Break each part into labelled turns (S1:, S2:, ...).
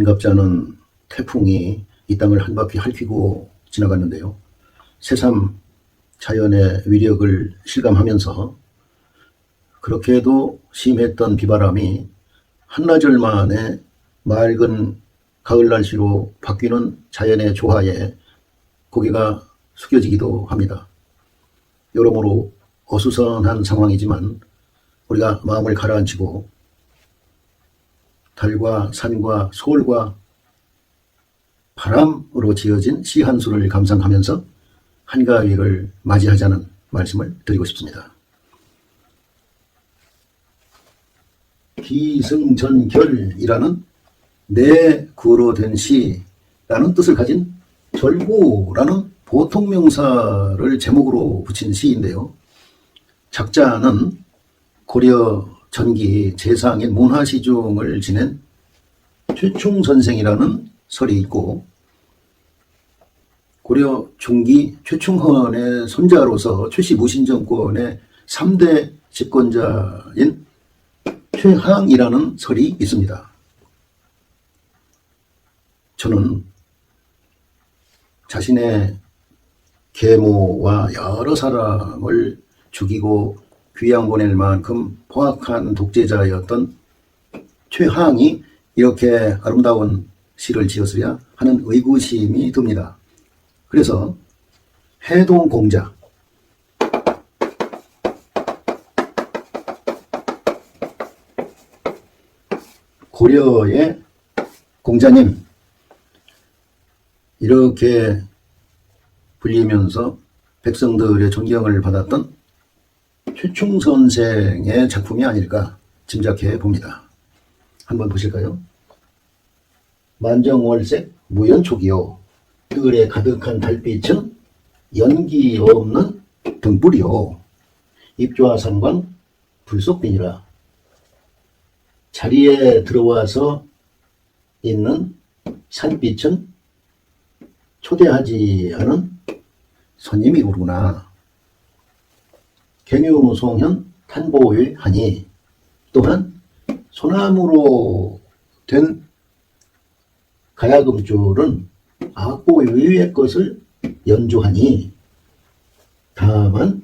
S1: 반갑지 않은 태풍이 이 땅을 한 바퀴 핥히고 지나갔는데요. 새삼 자연의 위력을 실감하면서 그렇게도 심했던 비바람이 한나절 만에 맑은 가을 날씨로 바뀌는 자연의 조화에 고개가 숙여지기도 합니다. 여러모로 어수선한 상황이지만 우리가 마음을 가라앉히고 달과 산과 소울과 바람으로 지어진 시 한 수를 감상하면서 한가위를 맞이하자는 말씀을 드리고 싶습니다. 기승전결이라는 내 구로 된 시라는 뜻을 가진 절구라는 보통 명사를 제목으로 붙인 시인데요. 작자는 고려 전기 재상인 문화시중을 지낸 최충 선생이라는 설이 있고 고려 중기 최충헌의 손자로서 최씨 무신 정권의 3대 집권자인 최항이라는 설이 있습니다. 저는 자신의 계모와 여러 사람을 죽이고 귀양 보낼 만큼 포악한 독재자였던 최항이 이렇게 아름다운 시를 지었으랴 하는 의구심이 듭니다. 그래서 해동공자 고려의 공자님 이렇게 불리면서 백성들의 존경을 받았던 최충 선생의 작품이 아닐까 짐작해 봅니다. 한번 보실까요? 만정월색 무연촉이요 뜰에 가득한 달빛은 연기 없는 등불이요 입조와 상관 불속빈이라 자리에 들어와서 있는 산빛은 초대하지 않은 손님이구나. 경유송현 탄보의 하니 또한 소나무로 된 가야금줄은 악보 외의 것을 연주하니 다만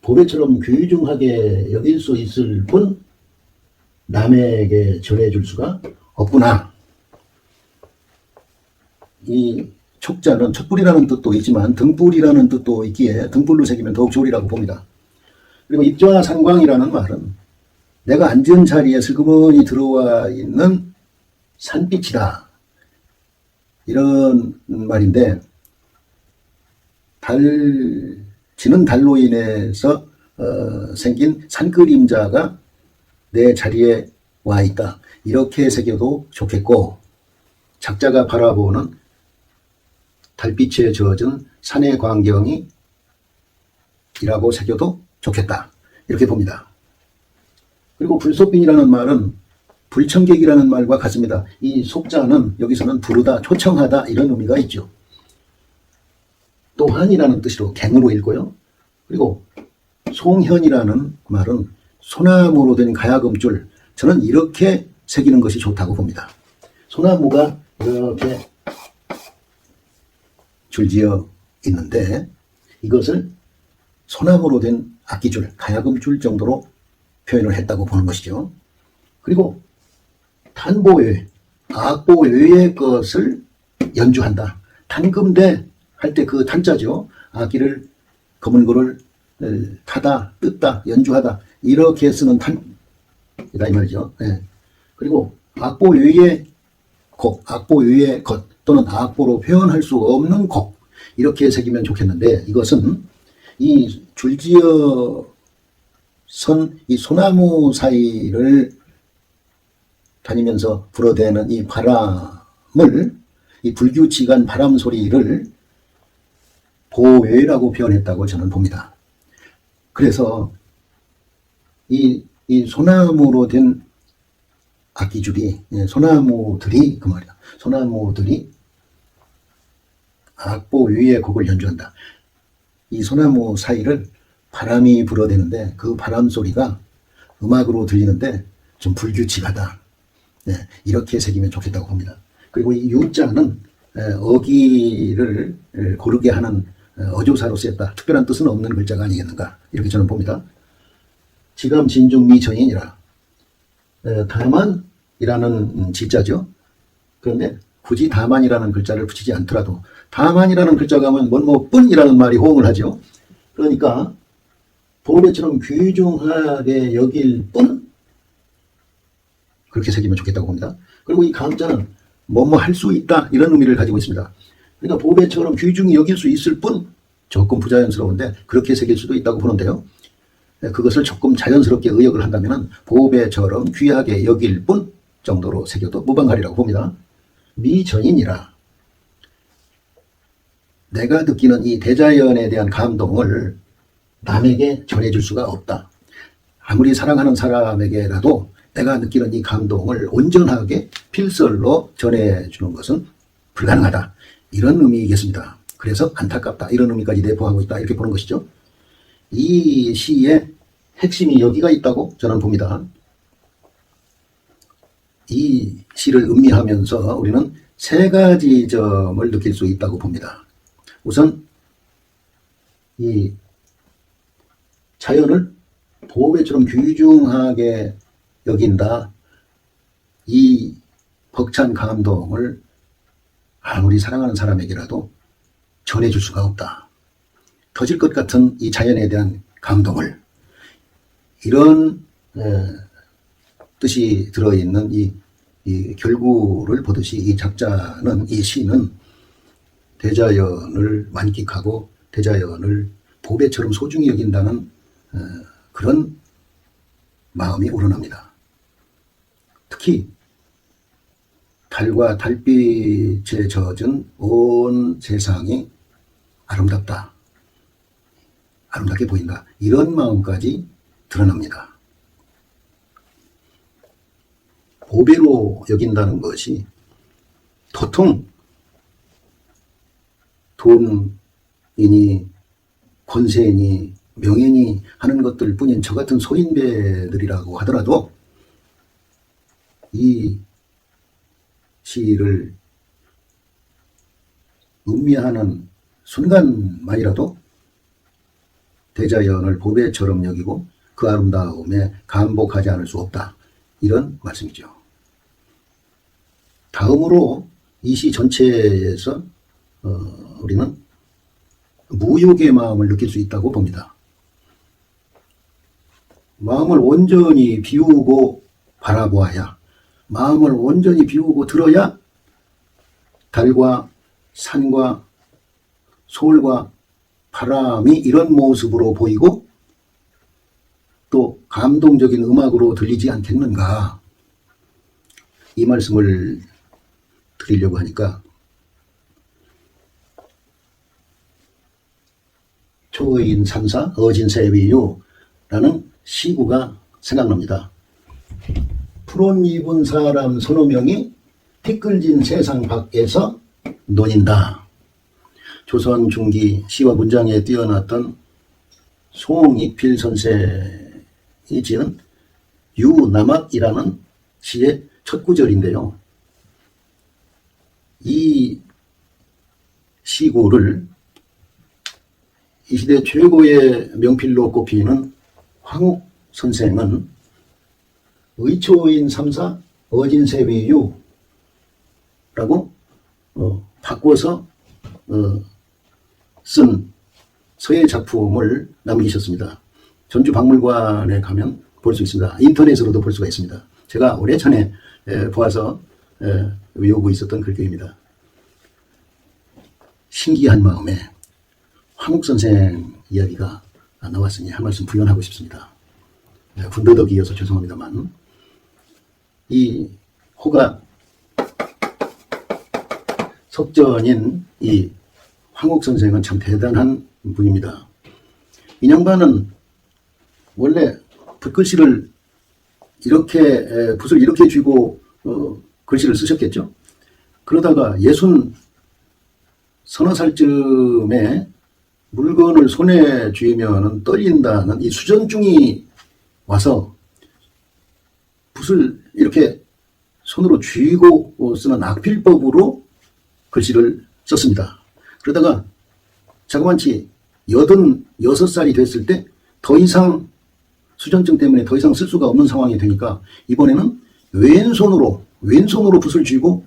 S1: 보배처럼 귀중하게 여길 수 있을 뿐 남에게 전해줄 수가 없구나. 이 촉자는 촛불이라는 뜻도 있지만 등불이라는 뜻도 있기에 등불로 새기면 더욱 좋으리라고 봅니다. 그리고 입좌 상광이라는 말은 내가 앉은 자리에 슬그머니 들어와 있는 산빛이다. 이런 말인데 달 지는 달로 인해서 어, 생긴 산그림자가 내 자리에 와 있다. 이렇게 새겨도 좋겠고 작자가 바라보는 달빛에 젖은 산의 광경이 이라고 새겨도 좋겠다. 이렇게 봅니다. 그리고 불속빈이라는 말은 불청객이라는 말과 같습니다. 이 속자는 여기서는 부르다, 초청하다 이런 의미가 있죠. 또한이라는 뜻으로 갱으로 읽고요. 그리고 송현이라는 말은 소나무로 된 가야금줄 저는 이렇게 새기는 것이 좋다고 봅니다. 소나무가 이렇게 줄지어 있는데 이것을 소나무로 된 악기줄, 가야금줄 정도로 표현을 했다고 보는 것이죠. 그리고 탄보 외, 악보 외의 것을 연주한다. 탄금대 할 때 그 탄자죠. 악기를 검은 거를 타다, 뜯다, 연주하다 이렇게 쓰는 탄이다 이 말이죠. 예. 그리고 악보 외의 곡, 악보 외의 것 또는 악보로 표현할 수 없는 곡 이렇게 새기면 좋겠는데 이것은 이 줄지어 선 이 소나무 사이를 다니면서 불어대는 이 바람을 이 불규칙한 바람 소리를 보외라고 표현했다고 저는 봅니다. 그래서 이, 이 소나무로 된 악기줄이 예, 소나무들이 그 말이야. 소나무들이 악보 위에 곡을 연주한다. 이 소나무 사이를 바람이 불어대는데 그 바람 소리가 음악으로 들리는데 좀 불규칙하다. 네, 이렇게 새기면 좋겠다고 봅니다. 그리고 이 유자는 에, 어기를 에, 고르게 하는 어, 어조사로 쓰였다. 특별한 뜻은 없는 글자가 아니겠는가 이렇게 저는 봅니다. 지감 진중 미 정인이라 에, 다만 이라는 음, 지자죠. 그런데 굳이 다만이라는 글자를 붙이지 않더라도 다만이라는 글자가 하면 뭐뭐 뿐이라는 말이 호응을 하죠. 그러니까 보배처럼 귀중하게 여길 뿐 그렇게 새기면 좋겠다고 봅니다. 그리고 이 감자는 뭐뭐 할 수 있다 이런 의미를 가지고 있습니다. 그러니까 보배처럼 귀중히 여길 수 있을 뿐 조금 부자연스러운데 그렇게 새길 수도 있다고 보는데요. 네, 그것을 조금 자연스럽게 의역을 한다면 보배처럼 귀하게 여길 뿐 정도로 새겨도 무방하리라고 봅니다. 미전인이라 내가 느끼는 이 대자연에 대한 감동을 남에게 전해줄 수가 없다. 아무리 사랑하는 사람에게라도 내가 느끼는 이 감동을 온전하게 필설로 전해주는 것은 불가능하다. 이런 의미이겠습니다. 그래서 안타깝다. 이런 의미까지 내포하고 있다. 이렇게 보는 것이죠. 이 시의 핵심이 여기가 있다고 저는 봅니다. 이 시를 음미하면서 우리는 세 가지 점을 느낄 수 있다고 봅니다. 우선 이 자연을 보배처럼 귀중하게 여긴다. 이 벅찬 감동을 아무리 사랑하는 사람에게라도 전해줄 수가 없다. 터질 것 같은 이 자연에 대한 감동을 이런 에, 뜻이 들어있는 이, 이 결구를 보듯이 이 작자는 이 시는 대자연을 만끽하고 대자연을 보배처럼 소중히 여긴다는 어, 그런 마음이 우러납니다. 특히 달과 달빛에 젖은 온 세상이 아름답다. 아름답게 보인다. 이런 마음까지 드러납니다. 보배로 여긴다는 것이 도통 돈이니 권세니 명예니 하는 것들 뿐인 저 같은 소인배들이라고 하더라도 이 시를 음미하는 순간만이라도 대자연을 보배처럼 여기고 그 아름다움에 감복하지 않을 수 없다. 이런 말씀이죠. 다음으로 이 시 전체에서 어, 우리는 무욕의 마음을 느낄 수 있다고 봅니다. 마음을 온전히 비우고 바라보아야 마음을 온전히 비우고 들어야 달과 산과 소울과 바람이 이런 모습으로 보이고 또 감동적인 음악으로 들리지 않겠는가 이 말씀을 드리려고 하니까 초인 삼사 어진세위유라는 시구가 생각납니다. 푸른 입은 사람 서너 명이 티끌진 세상 밖에서 논인다. 조선 중기 시와 문장에 뛰어났던 송익필 선생이 지은 유남악이라는 시의 첫 구절인데요. 이 시구를 이 시대 최고의 명필로 꼽히는 황욱 선생은 의초인 삼사 어진세비유라고 어, 바꿔서 어, 쓴 서예 작품을 남기셨습니다. 전주 박물관에 가면 볼 수 있습니다. 인터넷으로도 볼 수가 있습니다. 제가 오래전에 에, 보아서 에, 외우고 있었던 글귀입니다. 신기한 마음에 황욱 선생 이야기가 나왔으니 한 말씀 부연하고 싶습니다. 네, 군더더기 이어서 죄송합니다만 이 호가 석전인 이 황욱 선생은 참 대단한 분입니다. 인양반은 원래 붓글씨를 이렇게 에, 붓을 이렇게 쥐고 어, 글씨를 쓰셨겠죠. 그러다가 예순 서너 살쯤에 물건을 손에 쥐면 떨린다는 이 수전증이 와서 붓을 이렇게 손으로 쥐고 쓰는 악필법으로 글씨를 썼습니다. 그러다가 자그만치 여든 여섯 살이 됐을 때 더 이상 수전증 때문에 더 이상 쓸 수가 없는 상황이 되니까 이번에는 왼손으로 왼손으로 붓을 쥐고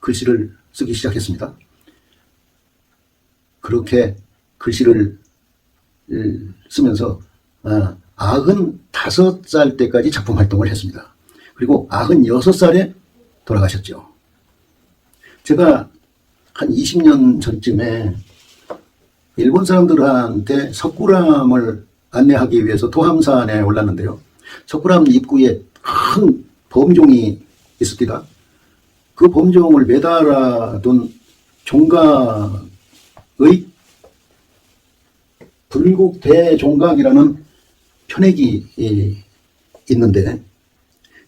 S1: 글씨를 쓰기 시작했습니다. 그렇게 글씨를 을, 쓰면서 아, 아흔 다섯 살 때까지 작품 활동을 했습니다. 그리고 아흔 여섯 살에 돌아가셨죠. 제가 한 20년 전쯤에 일본 사람들한테 석굴암을 안내하기 위해서 도함산에 올랐는데요. 석굴암 입구에 큰 범종이 있습니다. 그 범종을 매달아둔 종각의 불국 대종각이라는 편액이 예, 있는데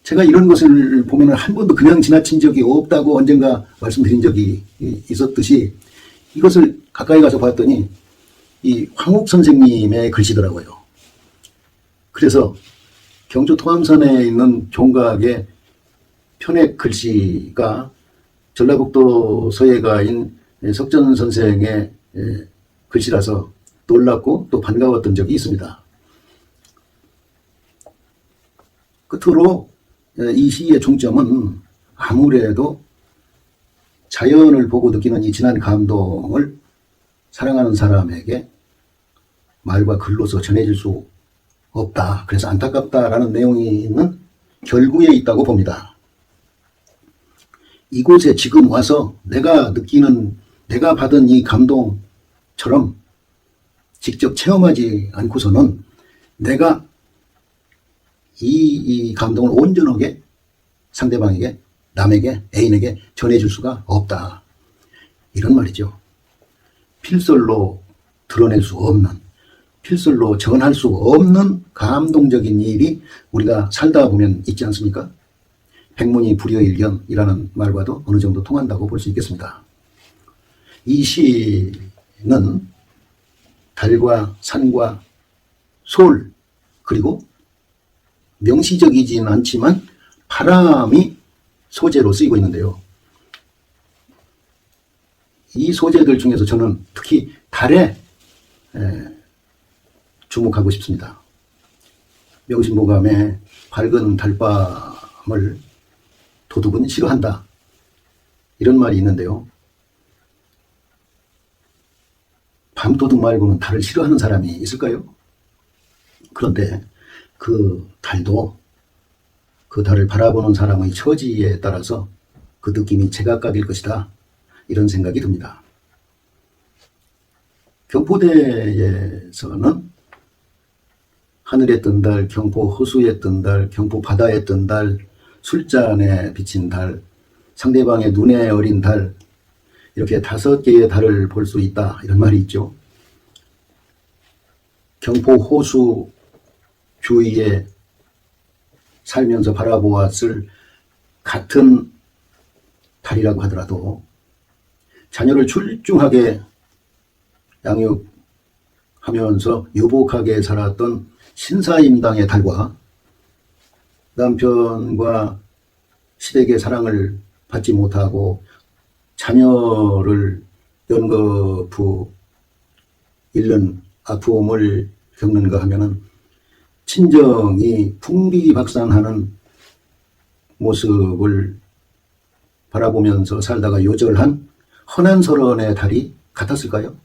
S1: 제가 이런 것을 보면 한 번도 그냥 지나친 적이 없다고 언젠가 말씀드린 적이 예, 있었듯이 이것을 가까이 가서 봤더니 이 황욱 선생님의 글씨더라고요. 그래서 경주 토암산에 있는 종각의 편액 글씨가 전라북도 서예가인 석전 선생의 예, 글씨라서 놀랍고 또 반가웠던 적이 있습니다. 끝으로 예, 이 시의 중점은 아무래도 자연을 보고 느끼는 이 진한 감동을 사랑하는 사람에게 말과 글로서 전해질 수 없다. 그래서 안타깝다라는 내용이 있는 결구에 있다고 봅니다. 이곳에 지금 와서 내가 느끼는, 내가 받은 이 감동처럼 직접 체험하지 않고서는 내가 이, 이 감동을 온전하게 상대방에게, 남에게, 애인에게 전해줄 수가 없다. 이런 말이죠. 필설로 드러낼 수 없는, 필설로 전할 수 없는 감동적인 일이 우리가 살다 보면 있지 않습니까? 백문이 불여일견이라는 말과도 어느 정도 통한다고 볼 수 있겠습니다. 이 시는 달과 산과 솔 그리고 명시적이진 않지만 바람이 소재로 쓰이고 있는데요. 이 소재들 중에서 저는 특히 달에 에, 주목하고 싶습니다. 명심보감에 밝은 달밤을 도둑은 싫어한다. 이런 말이 있는데요. 밤도둑 말고는 달을 싫어하는 사람이 있을까요? 그런데 그 달도 그 달을 바라보는 사람의 처지에 따라서 그 느낌이 제각각일 것이다. 이런 생각이 듭니다. 경포대에서는 하늘에 뜬 달, 경포 호수에 뜬 달, 경포 바다에 뜬 달, 술잔에 비친 달, 상대방의 눈에 어린 달, 이렇게 다섯 개의 달을 볼 수 있다. 이런 말이 있죠. 경포 호수 주위에 살면서 바라보았을 같은 달이라고 하더라도 자녀를 출중하게 양육하면서 유복하게 살았던 신사임당의 달과 남편과 시댁의 사랑을 받지 못하고 자녀를 연거푸 잃는 아픔을 겪는가 하면은 친정이 풍비박산하는 모습을 바라보면서 살다가 요절한 허난설원의 달이 같았을까요?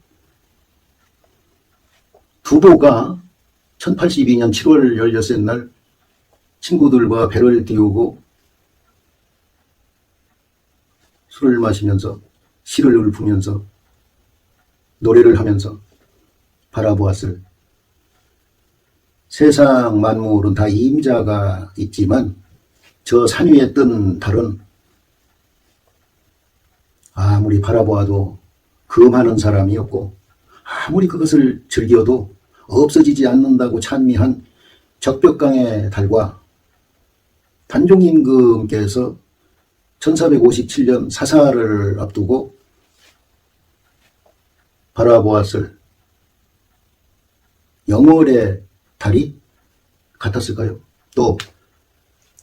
S1: 두보가 1082년 7월 16날 친구들과 배를 띄우고 술을 마시면서 시를 읊으면서 노래를 하면서 바라보았을 세상 만물은 다 임자가 있지만 저 산 위에 뜬 달은 아무리 바라보아도 금하는 사람이었고 아무리 그것을 즐겨도 없어지지 않는다고 찬미한 적벽강의 달과 단종임금께서 1457년 사사를 앞두고 바라보았을 영월의 달이 같았을까요? 또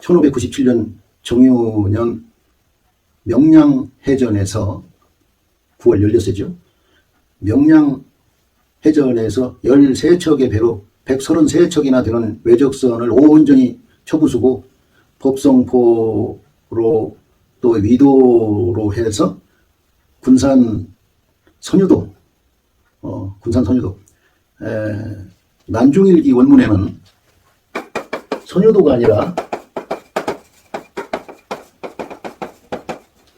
S1: 1597년 정유년 명량해전에서 9월 16세죠. 명량해전에서 13척의 배로 133척이나 되는 외적선을 온전히 쳐부수고 법성포로 또 위도로 해서 군산 선유도, 어, 군산 선유도, 에, 난중일기 원문에는 선유도가 아니라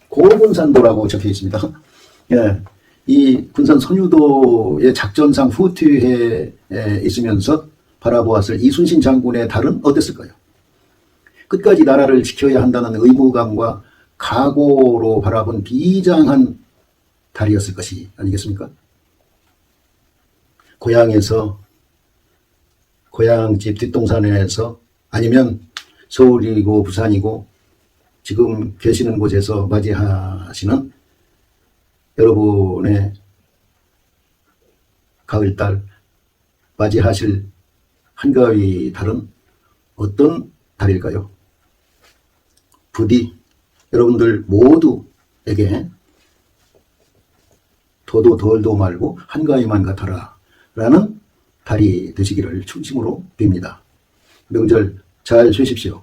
S1: 고군산도라고 적혀 있습니다. 예, 이 군산 선유도의 작전상 후퇴해 있으면서 바라보았을 이순신 장군의 달은 어땠을까요? 끝까지 나라를 지켜야 한다는 의무감과 각오로 바라본 비장한 달이었을 것이 아니겠습니까? 고향에서 고향집 뒷동산에서 아니면 서울이고 부산이고 지금 계시는 곳에서 맞이하시는 여러분의 가을달 맞이하실 한가위 달은 어떤 달일까요? 부디 여러분들 모두에게 더도 덜도 말고 한가위만 같아라 라는 달이 되시기를 충심으로 빕니다. 명절 잘 쉬십시오.